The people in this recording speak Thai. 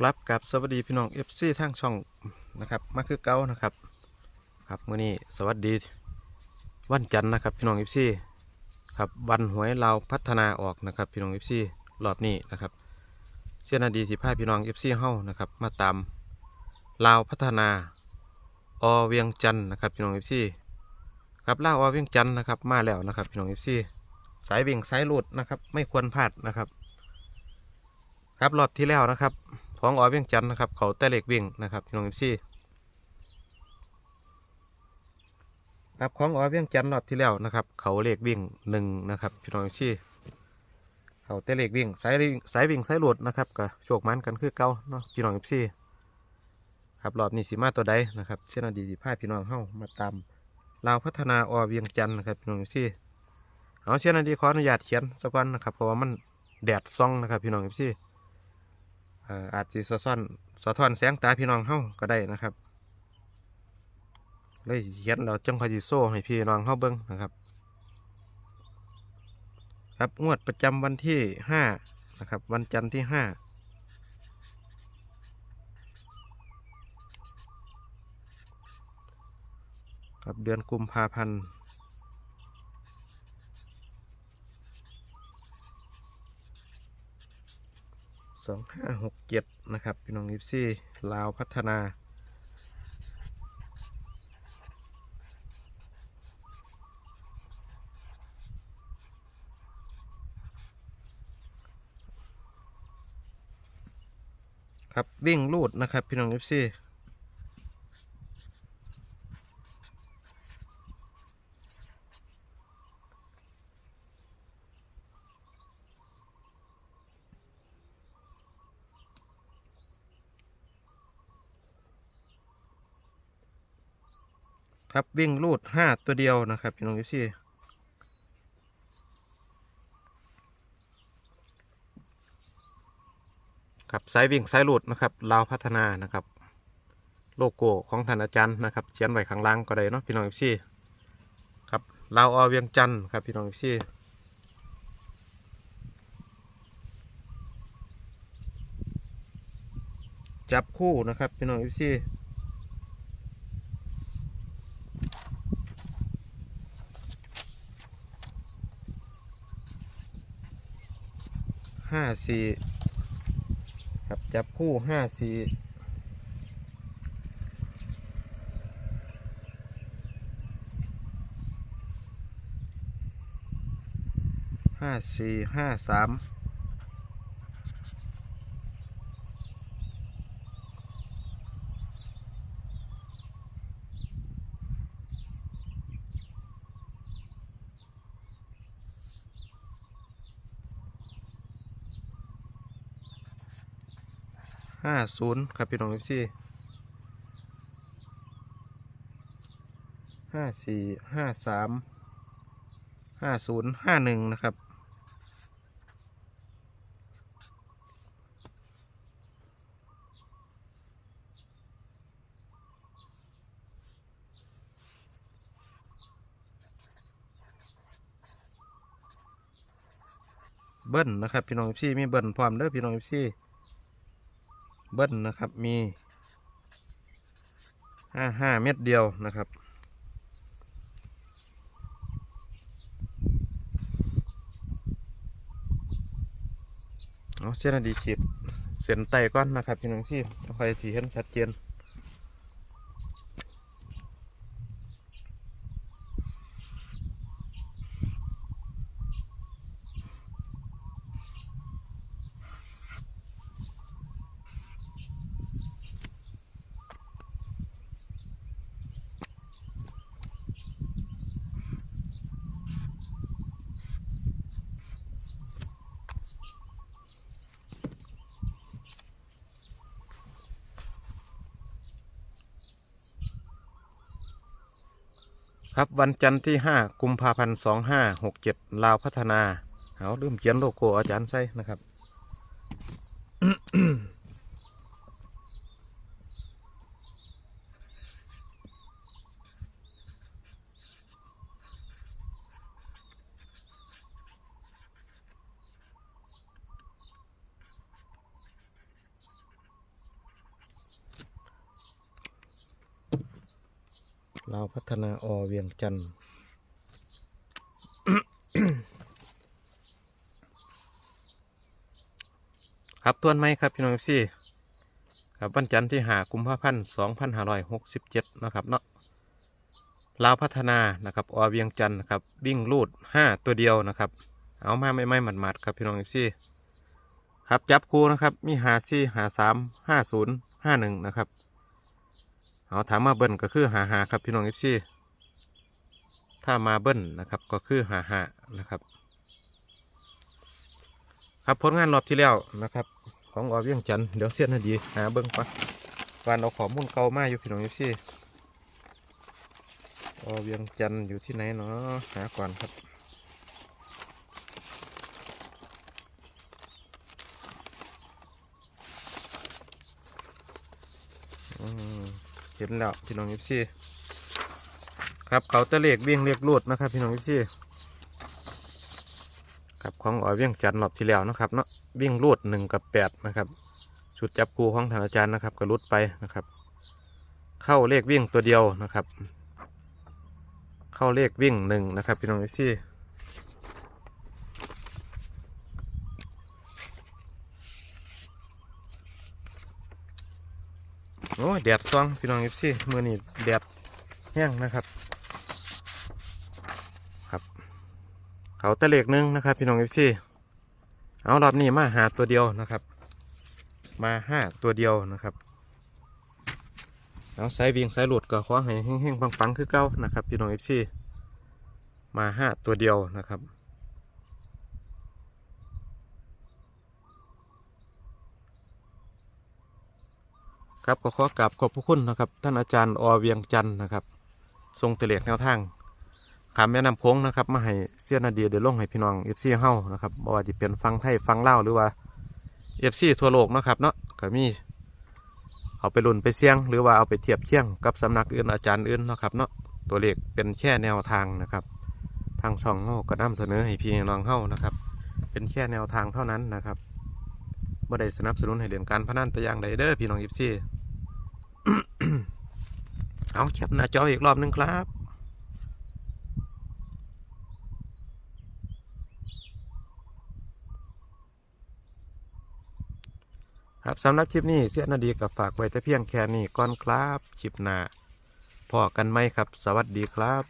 ครับกับสวัสดีพี่น้อง FC ทางช่องนะครับมาคือเก้านะครับ ครับมื้อนี้สวัสดีวันจันทร์นะครับ พี่น้อง FC ครับวันหวยเราพัฒนาออกนะครับพี่น้อง FC รอบนี้นะครับเช่นอดีสิพาพี่น้อง FC เฮ้านะครับ มาตามลาวพัฒนาอเวียงจันทร์นะครับพี่น้อง FC ครับลาวอเวียงจันทร์นะครับ มาแล้วนะครับพี่น้อง FC สายวิ่งสายหลุดนะครับ ไม่ควรพลาดนะครับ ครับรอบที่แล้วนะครับ ของออเวียงจันทร์นะครับ เขาแต่เหล็กวิ่งนะครับพี่น้องเอฟซีครับของออเวียงจันทร์รอบที่แล้วนะครับ เขาเหล็กวิ่งหนึ่งนะครับพี่น้องเอฟซีเขาแต่เหล็กวิ่งสายวิ่งสายวิ่งสายหลุดนะครับกับโชคมันกันคือเก่าเนาะพี่น้องเอฟซีครับรอบนี้สีมาตัวใดนะครับเช่นอดีตผ้าพี่น้องเข้ามาตามลาวพัฒนาออเวียงจันทร์นะครับพี่น้องเอฟซีเอาเช่นอดีขออนุญาตเขียนสักวันนะครับเพราะว่ามันแดดซ่องนะครับพี่น้องเอฟซีเอาจจะสะท้อนสะท้อนแสงตาพี่น้องเฮาก็ได้นะครับเลยเขียนเราจังคอยโซ่ให้พี่น้องเฮาเบิ่งนะครับ ครับงวดประจำวันที่ห้านะครับ วันจันทร์ที่ห้าครับเดือนกุมภาพันธ์ สองห้าหกเจ็ดนะครับพี่น้องยิปซี่ลาวพัฒนาครับวิ่งลูดนะครับพี่น้องยิปซี่ ครับวิ่งลูดห้าตัวเดียวนะครับพี่น้องยิปซี่ครับสายวิ่งสายลูดนะครับลาวพัฒนานะครับ โลโก้ของท่านอาจารย์นะครับเขียนไว้ข้างล่างก็ได้เนาะพี่น้องยิปซี่ครับลาวอเวียงจันทร์ครับพี่น้องยิปซี่จับคู่นะครับพี่น้องเอฟซี ห้าสี่ครับจับคู่ห้าสี่ห้าสี่ห้าสาม ห้าศูนย์ครับพี่น้องเอฟซีห้าสี่ห้าสามห้าศูนย์ห้าหนึ่งนะครับเบิ้ลนะครับพี่น้องเอฟซีมีเบิ้ลพร้อมเด้อพี่น้องเอฟซี เบิ้ลนะครับ มีห้าห้าเม็ดเดียวนะครับ เอาเส้นอดีขีดเส้นไตก้อนนะครับพี่น้องที่คอยสีเห็นชัดเจน ครับวันจันทร์ที่ห้ากุมภาพันธ์สองห้าหกเจ็ดลาวพัฒนา เอาลืมเขียนโลโก้อาจารย์ใส่นะครับ ลาวพัฒนาอเวียงจันทร์ครับทวนไหมครับ พี่น้องพี่ครับวันจันทร์ที่หากุมภาพันธ์สองพันห้าร้อยหกสิบเจ็ดนะครับเนาะลาวพัฒนานะครับอเวียงจันทร์นะครับวิ่งลูดห้าตัวเดียวนะครับ เอามาไม่ไม่หมัดๆครับพี่น้องพี่ครับจับคู่นะครับมีหาสี่หาสามห้าศูนย์ห้าหนึ่งนะครับ เอาถามมาเบิ้ลก็คือหาหาครับพี่น้องพี่ถ้ามาเบิ้ลนะครับก็คือหาหานะครับ ครับผลงานรอบที่แล้วนะครับ ของอเวียงจันเดี๋ยวเสียนให้ดีหาเบิ้งปะวานเอาข้อมูลเก่ามาอยู่พี่น้องพี่อเวียงจันอยู่ที่ไหนเนาะหาก่อนครับอืมเห็ นแล้วพี่น้องพี่ครับเขาตะเลกเวียงเรียกรูดนะครับ พี่น้องพี่ครับของอ๋อยเวียงจันทร์รอบที่แล้วนะครับเนาะวิ่งรูดหนึ่งกับแปดนะครับชุดจับคูของทางอาจารย์นะครับก็รุดไปนะครับ เข้าเลขวิ่งตัวเดียวนะครับ เข้าเลขวิ่งหนึ่งนะครับ พี่น้องพี่โอ้ ยแดดซองพี่น้องพี่มือนี่แดดแห้งนะครับ ครับ เขาตะเลกหนึงนะครับ พี่น้องเอฟซีเอารอบนี้มาหาตัวเดียวนะครับ มาห้าตัวเดียวนะครับเอาสายวิ่งสายหลุดก็ขอให้เฮงๆปังๆคือเก้านะครับ พี่น้องเอฟซีมาห้าตัวเดียวนะครับ ครับก็ขอกราบขอบพระคุณนะครับ ท่านอาจารย์อเวียงจันทร์นะครับ ทรงเตเลกแนวทางขามแม่น้ำโค้งนะครับมาให้เสียนาเดียเดี๋ยวลงให้พี่น้องเอฟซีเฮานะครับบ่ว่าจะเป็นฟังไทยฟังเล่าวหรือว่าเอฟซีทั่วโลกนะครับเนาะก็มีเอาไปลุ่นไปเสี่ยง หรือว่าเอาไปเทียบเคียงกับสำนักอื่นอาจารย์อื่นนะครับเนาะตัวเลขเป็นแค่แนวทางนะครับ ทางช่องเฮาก็นำเสนอให้พี่น้องเฮานะครับ เป็นแค่แนวทางเท่านั้นนะครับบ่ได้สนับสนุนให้เล่นการพนันแต่อย่างใดเด้อพี่น้องเอฟซี เอาแคปหน้าจออีกรอบนึงครับครับสำหรับคลิปนี้เสียนาดีกับฝากไว้แต่เพียงแค่นี้ก่อนครับคลิปหน้าพอกันไหมครับ สวัสดีครับ